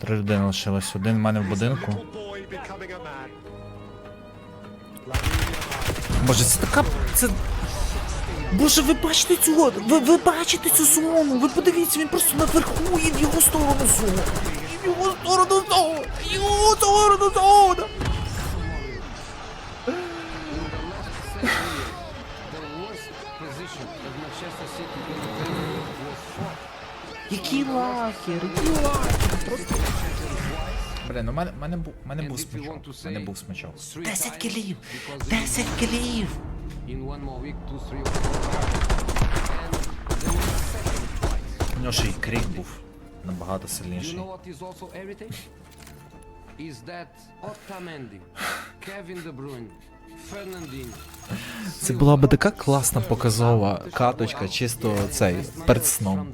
Три людини лишилось. Один в мене в будинку. Боже, це така. Це. Боже, ви бачите цього? Ви, ви бачите цю зону? Ви подивіться, він просто наверху і в його сторону зона. І в його сторону зона. І в його сторону зона. Який лахер, який лахер, просто. Блін, у мене, мене, був, мене був смачок. Мене був смачок. 10 кілів! 10 кілів! In one more week, two, three. У нього ще й крик був набагато You сильніший. know what is also heritage? is that Otamendi, Kevin De Bruyne, Fernandinho. Це була би така класна показова каточка, чисто цей перед сном.